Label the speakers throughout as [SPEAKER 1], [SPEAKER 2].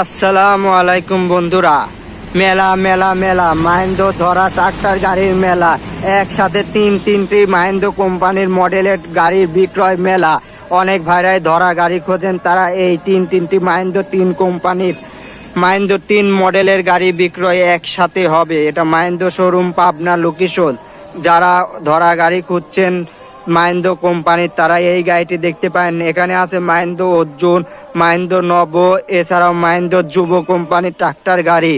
[SPEAKER 1] আসসালামু আলাইকুম বন্ধুরা। মেলা মেলা মেলা। মাহেন্দ্র ধরা ট্রাক্টর গাড়ির মেলা। একসাথে তিন, তিনটি মাহেন্দ্র কোম্পানির মডেলের গাড়ির বিক্রয় মেলা। অনেক ভাইরাই ধরা গাড়ি খোঁজেন। তারা এই তিন, তিনটি মাহেন্দ্র তিন কোম্পানির মাহেন্দ্র তিন মডেলের গাড়ি বিক্রয় একসাথে হবে। এটা মাহেন্দ্র শোরুম, পাবনা লোকেশন। যারা ধরা গাড়ি খুঁজছেন মাহেন্দ্র কোম্পানির, তারা এই গাড়িটি দেখতে পারেন এখানে আছে মাহেন্দ্র অর্জুন মাহেন্দ্র নব, এছাড়াও মাহেন্দ্র যুব কোম্পানির ট্রাক্টর গাড়ি।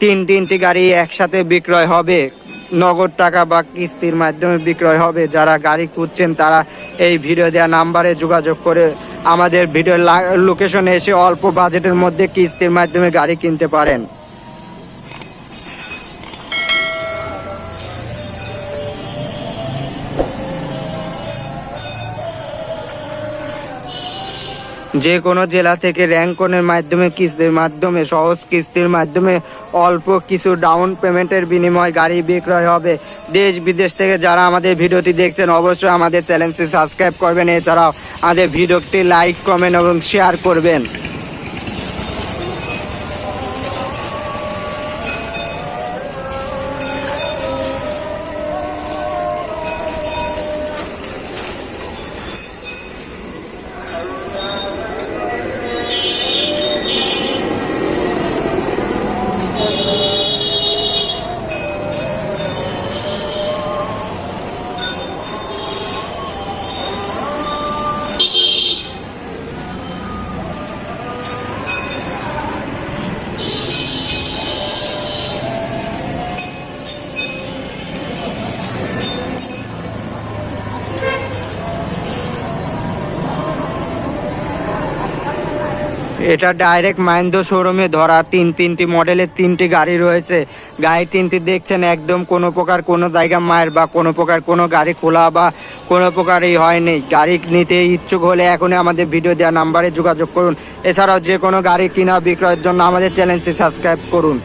[SPEAKER 1] তিন তিনটি গাড়ি একসাথে বিক্রয় হবে। নগদ টাকা বা কিস্তির মাধ্যমে বিক্রয় হবে। যারা গাড়ি খুঁজছেন, তারা এই ভিডিও দেওয়া নাম্বারে যোগাযোগ করে আমাদের ভিডিও লোকেশনে এসে অল্প বাজেটের মধ্যে কিস্তির মাধ্যমে গাড়ি কিনতে পারেন। যে কোনো জেলা থেকে র্যাঙ্কনের মাধ্যমে কিস্তির মাধ্যমে, সহজ কিস্তির মাধ্যমে অল্প কিছু ডাউন পেমেন্টের বিনিময়ে গাড়ি বিক্রয় হবে। দেশ বিদেশ থেকে যারা আমাদের ভিডিওটি দেখছেন, অবশ্যই আমাদের চ্যানেলটি সাবস্ক্রাইব করবেন। এছাড়াও আমাদের ভিডিওটি লাইক কমেন্ট এবং শেয়ার করবেন। এটা ডাইরেক্ট মাহিন্দ্র শোরুমে ধরা। তিন, তিনটি মডেলের তিনটি গাড়ি রয়েছে। গাড়ি তিনটি দেখছেন, একদম কোনো প্রকার কোনো জায়গা মায়ের বা কোনো প্রকার কোনো গাড়ি খোলা বা কোনো প্রকারই হয়নি। গাড়ি নিতে ইচ্ছুক হলে এখনই আমাদের ভিডিও দেওয়া নাম্বারে যোগাযোগ করুন। এছাড়াও যে কোনো গাড়ি কিনা বিক্রয়ের জন্য আমাদের চ্যানেলটি সাবস্ক্রাইব করুন।